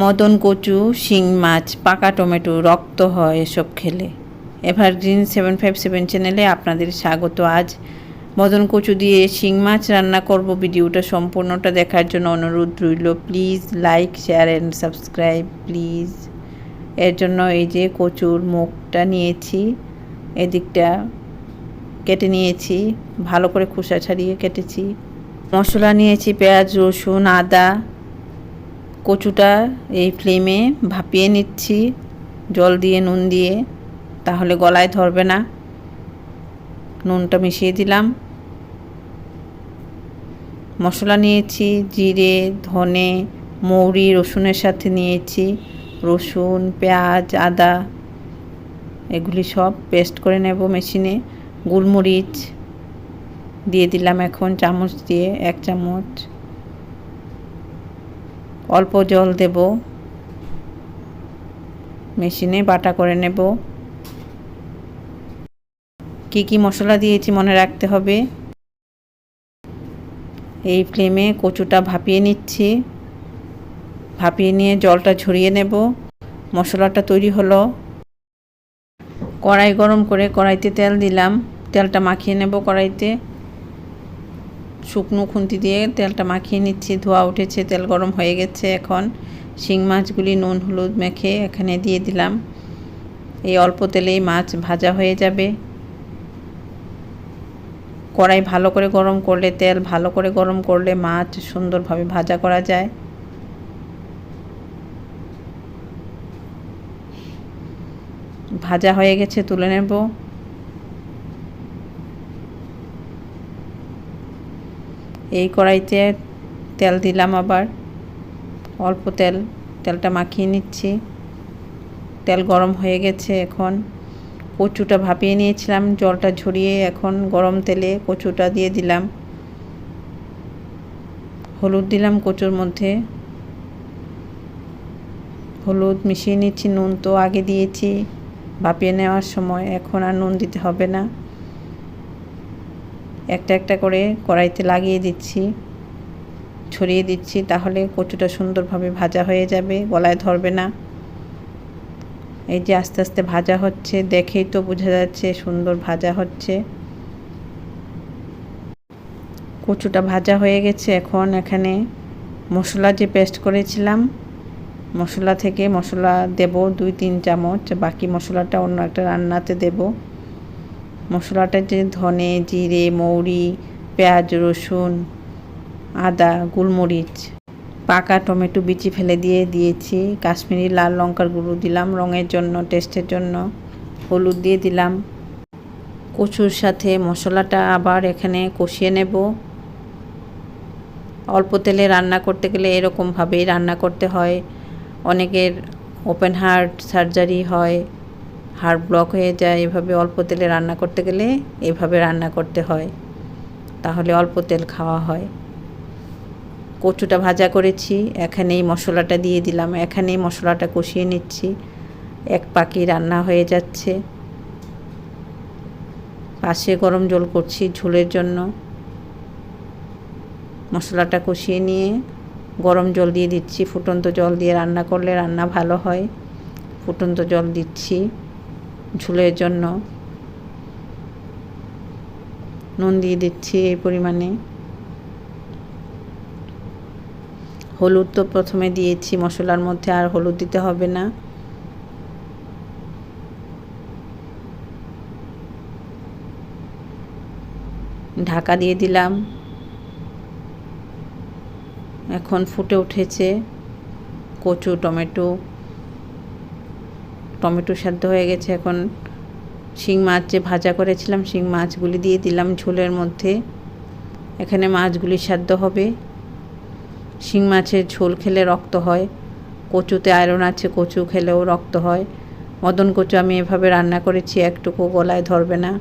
মদন কচু, শিং মাছ, পাকা টমেটো, রক্ত হয় এসব খেলে। এভারগ্রিন সেভেন ফাইভ সেভেন চ্যানেলে আপনাদের স্বাগত আজ। মদন কচু দিয়ে শিং মাছ রান্না করব, ভিডিওটা সম্পূর্ণটা দেখার জন্য অনুরোধ রইল। Please like, share and subscribe, please. এর জন্য এই যে কচুর মুখটা নিয়েছি, এদিকটা কেটে নিয়েছি, ভালো করে খোসা ছাড়িয়ে কেটেছি। মশলা নিয়েছি, পেঁয়াজ, রসুন, আদা কচুটা এই ফ্লেমে ভাপিয়ে নিচ্ছি, জল দিয়ে, নুন দিয়ে, তাহলে গলায় ধরবে না। নুনটা মিশিয়ে দিলাম। মশলা নিয়েছি, জিরে, ধনে, মৌরি, রসুনের সাথে নিয়েছি, রসুন, পেঁয়াজ, আদা, এগুলি সব পেস্ট করে নেব মেশিনে। গোলমরিচ দিয়ে দিলাম এখন, চামচ দিয়ে এক চামচ। অল্প জল দেব। মেশিনে বাটা করে নেব। কি কি মশলা দিয়েছি মনে রাখতে হবে। এই ফ্লেমে কচুটা ভাপিয়ে নিচ্ছি। ভাপিয়ে নিয়ে জলটা ঝরিয়ে নেব। মশলাটা তৈরি হলো। কড়াই গরম করে কড়াইতে তেল দিলাম। তেলটা মাখিয়ে নেব কড়াইতে। শুকনো খুন্তি দিয়ে তেলটা মাখিয়ে নিচ্ছি। ধোয়া উঠেছে, তেল গরম হয়ে গেছে এখন। শিং মাছগুলি নুন হলুদ মেখে এখানে দিয়ে দিলাম। এই অল্প তেলেই মাছ ভাজা হয়ে যাবে। কড়াই ভালো করে গরম করলে, তেল ভালো করে গরম করলে মাছ সুন্দরভাবে ভাজা করা যায়। ভাজা হয়ে গেছে, তুলে নেব। এই কড়াইতে তেল দিলাম আবার। অল্প তেল, তেলটা মাখিয়ে নিচ্ছি। তেল গরম হয়ে গেছে এখন। কচুটা ভাপিয়ে নিয়েছিলাম, জলটা ঝরিয়ে এখন গরম তেলে কচুটা দিয়ে দিলাম। হলুদ দিলাম কচুর মধ্যে। হলুদ মিশিয়ে নিচ্ছি, নুন তো আগে দিয়েছি। ভাপিয়ে নেওয়ার সময়, এখন আর নুন দিতে হবে না। একটা একটা করে কড়াইতে লাগিয়ে দিচ্ছি, ছড়িয়ে দিচ্ছি, তাহলে কচুটা সুন্দরভাবে ভাজা হয়ে যাবে, গলায় ধরবে না। এই যে আস্তে আস্তে ভাজা হচ্ছে, দেখেই তো বোঝা যাচ্ছে সুন্দর ভাজা হচ্ছে। কচুটা ভাজা হয়ে গেছে, এখন এখানে মশলা যে পেস্ট করেছিলাম, মশলা থেকে মশলা দেব দুই, তিন চামচ, বাকি মশলাটা অন্য একটা রান্নাতে দেব। মশলাটা যে ধনে, জিরে, মৌরি, পেঁয়াজ, রসুন, আদা, গোলমরিচ, পাকা টমেটো বিচি ফেলে দিয়ে দিয়েছি। কাশ্মীরি লাল লঙ্কার গুঁড়ো দিলাম, রঙের জন্য, টেস্টের জন্য। হলুদ দিয়ে দিলাম। কচুর সাথে মশলাটা আবার এখানে কষিয়ে নেব। অল্প তেলে রান্না করতে গেলে এরকমভাবেই রান্না করতে হয়। অনেকের ওপেন হার্ট সার্জারি হয়। হার্ট ব্লক হয়ে যায় এভাবে অল্প তেলে রান্না করতে গেলে এভাবে রান্না করতে হয়। তাহলে অল্প তেল খাওয়া হয়। কচুটা ভাজা করেছি, এখানেই মশলাটা দিয়ে দিলাম। এখানেই মশলাটা কষিয়ে নিচ্ছি। এক পাকি রান্না হয়ে যাচ্ছে। পাশে গরম জল করছি ঝোলের জন্য। মশলাটা কষিয়ে নিয়ে গরম জল দিয়ে দিচ্ছি। ফুটন্ত জল দিয়ে রান্না করলে রান্না ভালো হয়। ফুটন্ত জল দিচ্ছি। ঝোলের জন্য। নুন দিয়ে দিচ্ছি এই পরিমাণে। হলুদ তো প্রথমে দিয়েছি, মশলার মধ্যে আর হলুদ দিতে হবে না। ঢাকা দিয়ে দিলাম। এখন ফুটে উঠেছে কচু, টমেটো। টমেটো সেদ্ধ হয়ে গেছে। এখন শিং মাছ যে ভাজা করেছিলাম, শিং মাছগুলি দিয়ে দিলাম ঝোলের মধ্যে। এখানে মাছগুলি সেদ্ধ হবে। শিং মাছের ঝোল খেলে রক্ত হয়। কচুতে আয়রন আছে, কচু খেলেও রক্ত হয়। মদন কচু আমি এভাবে রান্না করেছি, একটুকু গলায় ধরবে না।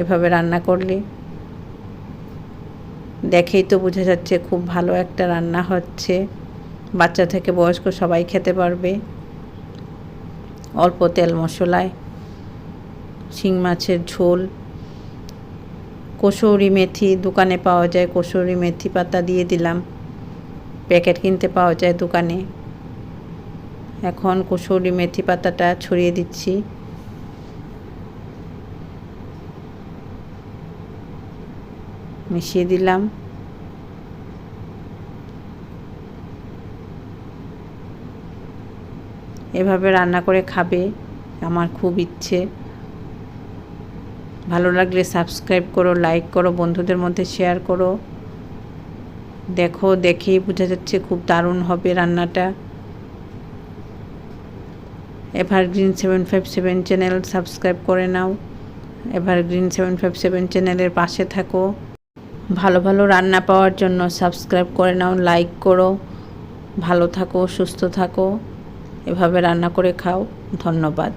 এভাবে রান্না করলে দেখেই তো বোঝা যাচ্ছে খুব ভালো একটা রান্না হচ্ছে। বাচ্চা থেকে বয়স্ক সবাই খেতে পারবে। অল্প তেল মশলায়, শিং মাছের ঝোল, কসৌরি মেথি, দোকানে পাওয়া যায় কসৌরি মেথি পাতা দিয়ে দিলাম। প্যাকেট কিনতে পাওয়া যায় দোকানে। এখন কসৌরি মেথি পাতাটা ছড়িয়ে দিচ্ছি। মিশিয়ে দিলাম। এভাবে রান্না করে খাবে, আমার খুব ইচ্ছে। ভালো লাগলে সাবস্ক্রাইব করো লাইক করো, বন্ধুদের মধ্যে শেয়ার করো। দেখো, দেখেই বোঝা যাচ্ছে খুব দারুণ হবে রান্নাটা। Evergreen seven five seven channel subscribe করে নাও। এভারগ্রিন সেভেন ফাইভ সেভেন চ্যানেলের পাশে থাকো। ভালো ভালো রান্না পাওয়ার জন্য সাবস্ক্রাইব করে নাও লাইক করো। ভালো থাকো, সুস্থ থাকো। এভাবে রান্না করে খাও। ধন্যবাদ।